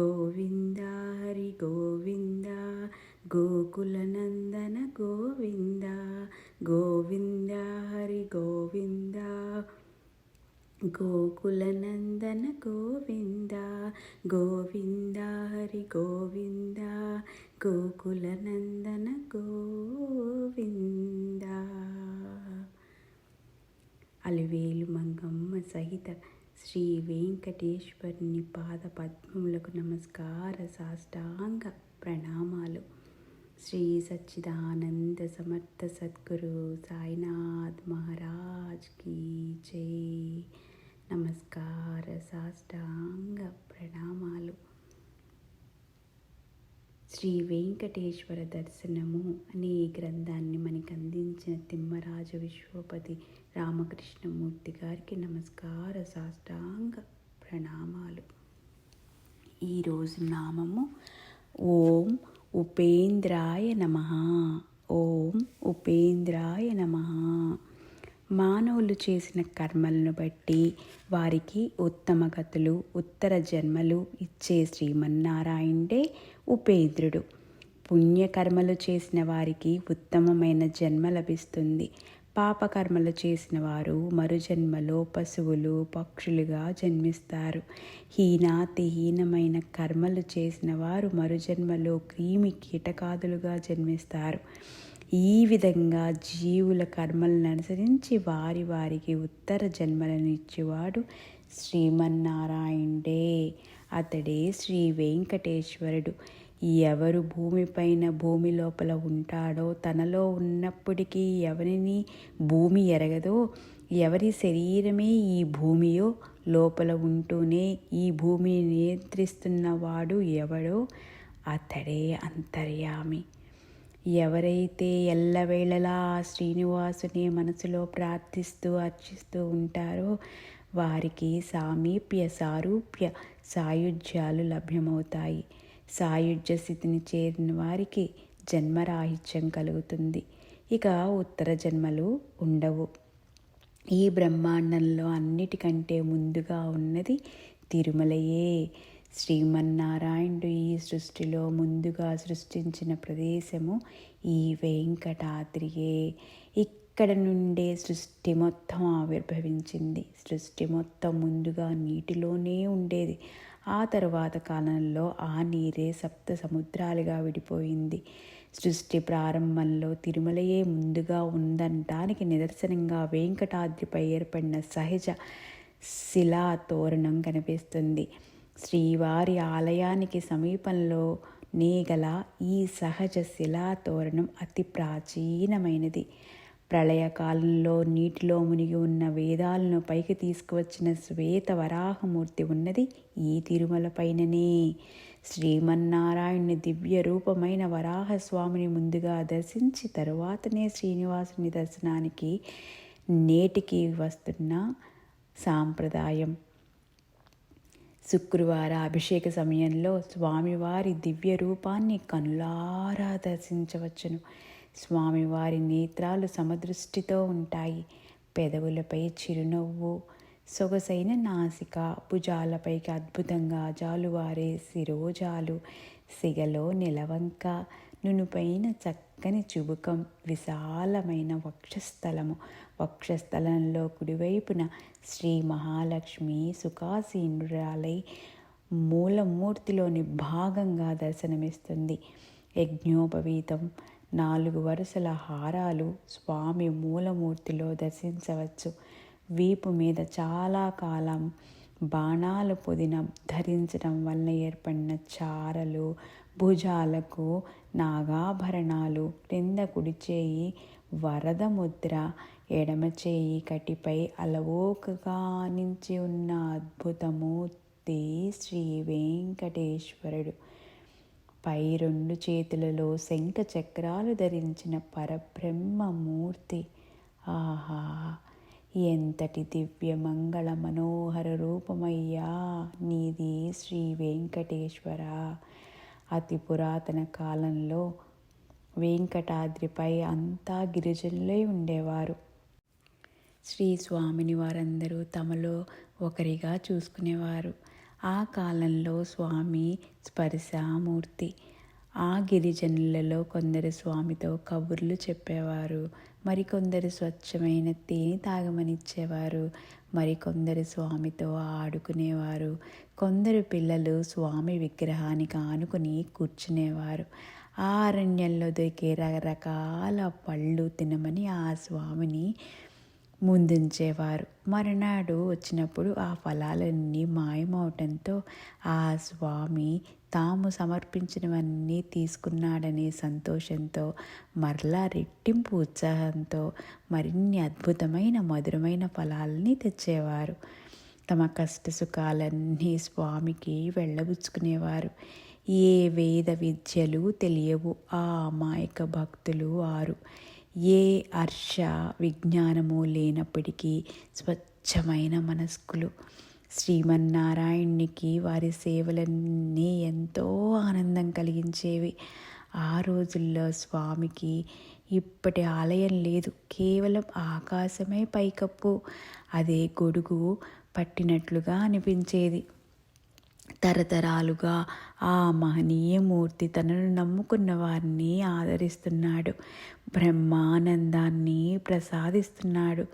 గోవింద హరి గోవింద గోకులనందన గోవింద గోవింద హరి గోవింద గోకులనందన గోవింద గోవింద హరి గోవింద గోకులనందన గోవింద. అలివేలు సహిత శ్రీ వెంకటేశ్వరుని పాద పద్మములకు నమస్కార సాష్టాంగ ప్రణామాలు. శ్రీ సచ్చిదానంద సమర్థ సద్గురు సాయినాథ్ మహారాజ్ కీ జై. నమస్కార సాష్టాంగ ప్రణామాలు. శ్రీ వెంకటేశ్వర దర్శనము అనే ఈ గ్రంథాన్ని మనకి అందించిన తిమ్మరాజు విశ్వపతి రామకృష్ణమూర్తి గారికి నమస్కార సాష్టాంగ ప్రణామాలు. ఈరోజు నామము ఓం ఉపేంద్రాయ నమ. ఓం ఉపేంద్రాయ నమ. మానవులు చేసిన కర్మలను బట్టి వారికి ఉత్తమ గతులు ఉత్తర జన్మలు ఇచ్చే శ్రీమన్నారాయణుడే ఉపేంద్రుడు. పుణ్యకర్మలు చేసిన వారికి ఉత్తమమైన జన్మ లభిస్తుంది. పాపకర్మలు చేసిన వారు మరుజన్మలో పశువులు పక్షులుగా జన్మిస్తారు. హీనాతిహీనమైన కర్మలు చేసిన వారు మరుజన్మలో క్రీమి కీటకాదులుగా జన్మిస్తారు. ఈ విధంగా జీవుల కర్మలను అనుసరించి వారి వారికి ఉత్తర జన్మలను ఇచ్చేవాడు శ్రీమన్నారాయణుడే. అతడే శ్రీ వెంకటేశ్వరుడు. ఎవరు భూమిపైన భూమి లోపల ఉంటాడో తనలో ఉన్నప్పటికీ ఎవరిని భూమి ఎరగదో ఎవరి శరీరమే ఈ భూమియో లోపల ఉంటూనే ఈ భూమిని నియంత్రిస్తున్నవాడు ఎవడో? అతడే అంతర్యామి. ఎవరైతే ఎల్లవేళలా శ్రీనివాసుని మనసులో ప్రార్థిస్తూ అర్చిస్తూ ఉంటారో వారికి సామీప్య సారూప్య సాయుధ్యాలు లభ్యమవుతాయి. సాయుధ్య స్థితిని చేరిన వారికి జన్మరాహిత్యం కలుగుతుంది. ఇక ఉత్తర జన్మలు ఉండవు. ఈ బ్రహ్మాండంలో అన్నిటికంటే ముందుగా ఉన్నది తిరుమలయే. శ్రీమన్నారాయణుడు సృష్టిలో ముందుగా సృష్టించిన ప్రదేశము ఈ వెంకటాద్రియే. ఇక్కడ నుండే సృష్టి మొత్తం ఆవిర్భవించింది. సృష్టి మొత్తం ముందుగా నీటిలోనే ఉండేది. ఆ తరువాత కాలంలో ఆ నీరే సప్త సముద్రాలుగా విడిపోయింది. సృష్టి ప్రారంభంలో తిరుమలయే ముందుగా ఉందనటానికి నిదర్శనంగా వెంకటాద్రిపై ఏర్పడిన సహజ శిలా తోరణం కనిపిస్తుంది. శ్రీవారి ఆలయానికి సమీపంలో నేగల ఈ సహజ శిలా తోరణం అతి ప్రాచీనమైనది. ప్రళయకాలంలో నీటిలో మునిగి ఉన్న వేదాలను పైకి తీసుకువచ్చిన శ్వేత వరాహమూర్తి ఉన్నది ఈ తిరుమల పైననే శ్రీమన్నారాయణుని దివ్య రూపమైన వరాహస్వామిని ముందుగా దర్శించి తరువాతనే శ్రీనివాసుని దర్శనానికి నేటికి వస్తున్న సాంప్రదాయం. శుక్రవార అభిషేక సమయంలో స్వామివారి దివ్య రూపాన్ని కనులారా దర్శించవచ్చును. స్వామివారి నేత్రాలు సమదృష్టితో ఉంటాయి. పెదవులపై చిరునవ్వు సొగసైన నాసిక భుజాలపైకి అద్భుతంగా జాలువారే శిరోజాలు సిగలో నిలవంక నునుపైన చక్క చక్కని చుబుకం విశాలమైన వక్షస్థలము. వక్షస్థలంలో కుడివైపున శ్రీ మహాలక్ష్మి సుఖాసీనురాలై మూలమూర్తిలోని భాగంగా దర్శనమిస్తుంది. యజ్ఞోపవీతం నాలుగు వరుసల హారాలు స్వామి మూలమూర్తిలో దర్శించవచ్చు. వీపు మీద చాలా కాలం బాణాలు పొదిన ధరించడం వలన ఏర్పడిన చారలు భుజాలకు నాగాభరణాలు క్రింద కుడిచేయి వరద ముద్ర ఎడమ చేయి కటిపై అలవోకగా నించి ఉన్న అద్భుతమూర్తి శ్రీ వెంకటేశ్వరుడు. పై రెండు చేతులలో శంఖ చక్రాలు ధరించిన పరబ్రహ్మమూర్తి. ఆహా! ఎంతటి దివ్య మంగళ మనోహర రూపమయ్యా నీది శ్రీ వెంకటేశ్వర! అతి పురాతన కాలంలో వెంకటాద్రిపై అంతా గిరిజనులై ఉండేవారు. శ్రీ స్వామిని వారందరూ తమలో ఒకరిగా చూసుకునేవారు. ఆ కాలంలో స్వామి స్పర్శామూర్తి. ఆ గిరిజనులలో కొందరు స్వామితో కబుర్లు చెప్పేవారు. మరికొందరు స్వచ్ఛమైన తేనె తాగమనిచ్చేవారు. మరికొందరు స్వామితో ఆడుకునేవారు. కొందరు పిల్లలు స్వామి విగ్రహానికి ఆనుకుని కూర్చునేవారు. ఆ అరణ్యంలో దొరికే రకరకాల పళ్ళు తినమని ఆ స్వామిని ముందుంచేవారు. మరునాడు వచ్చినప్పుడు ఆ ఫలాలన్నీ మాయమవటంతో ఆ స్వామి తాము సమర్పించినవన్నీ తీసుకున్నాడనే సంతోషంతో మరలా రెట్టింపు ఉత్సాహంతో మరిన్ని అద్భుతమైన మధురమైన ఫలాలని తెచ్చేవారు. తమ కష్ట సుఖాలన్నీ స్వామికి వెళ్ళబుచ్చుకునేవారు. ఏ వేద విద్యలు తెలియవు ఆ అమాయక భక్తులు ఆరు. ఏ హర్ష విజ్ఞానము లేనప్పటికీ స్వచ్ఛమైన మనస్కులు. శ్రీమన్నారాయణునికి వారి సేవలన్నీ ఎంతో ఆనందం కలిగించేవి. ఆ రోజుల్లో స్వామికి ఇప్పటి ఆలయం లేదు. కేవలం ఆకాశమే పైకప్పు. అదే గొడుగు పట్టినట్లుగా అనిపించేది. తరతరాలుగా ఆ మహనీయ మూర్తి తనను నమ్ముకున్న వారిని ఆదరిస్తున్నాడు. బ్రహ్మానందాన్ని ప్రసాదిస్తున్నాడు.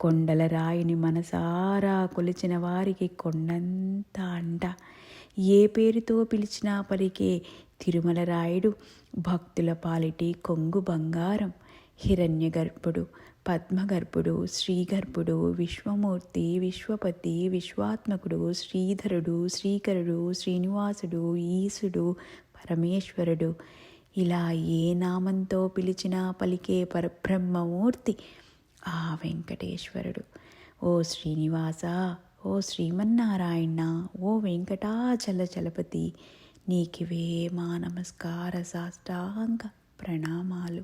కొండల రాయిని మనసారా కొలిచిన వారికి కొండంత అంట ఏ పేరుతో పిలిచినా పలికే తిరుమల రాయుడు భక్తుల పాలిటి కొంగు బంగారం హిరణ్యగర్భుడు పద్మగర్భుడు శ్రీగర్భుడు విశ్వమూర్తి విశ్వపతి విశ్వాత్మకుడు శ్రీధరుడు శ్రీకరుడు శ్రీనివాసుడు ఈశుడు పరమేశ్వరుడు. ఇలా ఏ నామంతో పిలిచినా పలికే పరబ్రహ్మమూర్తి ఆ వెంకటేశ్వరుడు. ఓ శ్రీనివాస ఓ శ్రీమన్నారాయణ ఓ వెంకటాచల చలపతి నీకివే మా నమస్కార సాష్టాంగ ప్రణామాలు.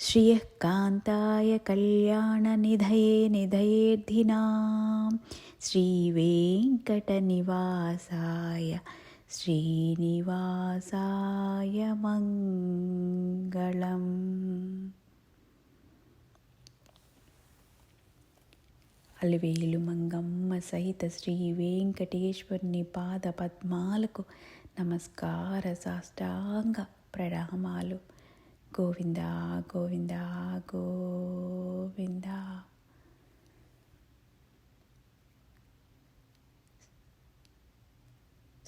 శ్రియకాంతాయ కళ్యాణ నిధయే నిధయేర్ధినాం శ్రీవేంకటనివాసాయ శ్రీనివాసాయ మంగళం. అలివేలు మంగమ్మ సహిత శ్రీ వెంకటేశ్వరుని పాద పద్మాలకు నమస్కార సాష్టాంగ ప్రణామాలు. గోవింద గోవింద గోవింద.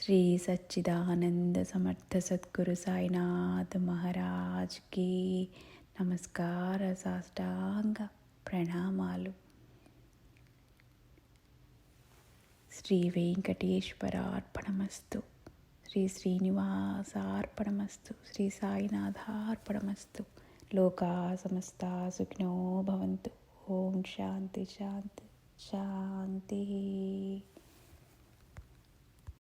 శ్రీ సచ్చిదానంద సమర్థ సద్గురు సాయినాథ్ మహారాజ్కి నమస్కార సాష్టాంగ ప్రణామాలు. శ్రీ వెంకటేశ్వర అర్పణమస్తు శ్రీ శ్రీనివాస అర్పణమస్తు శ్రీ సాయినాథ అర్పణమస్తు లోకా సమస్త సుఖినో భవంతు. ఓం శాంతి శాంతి. శాంతి.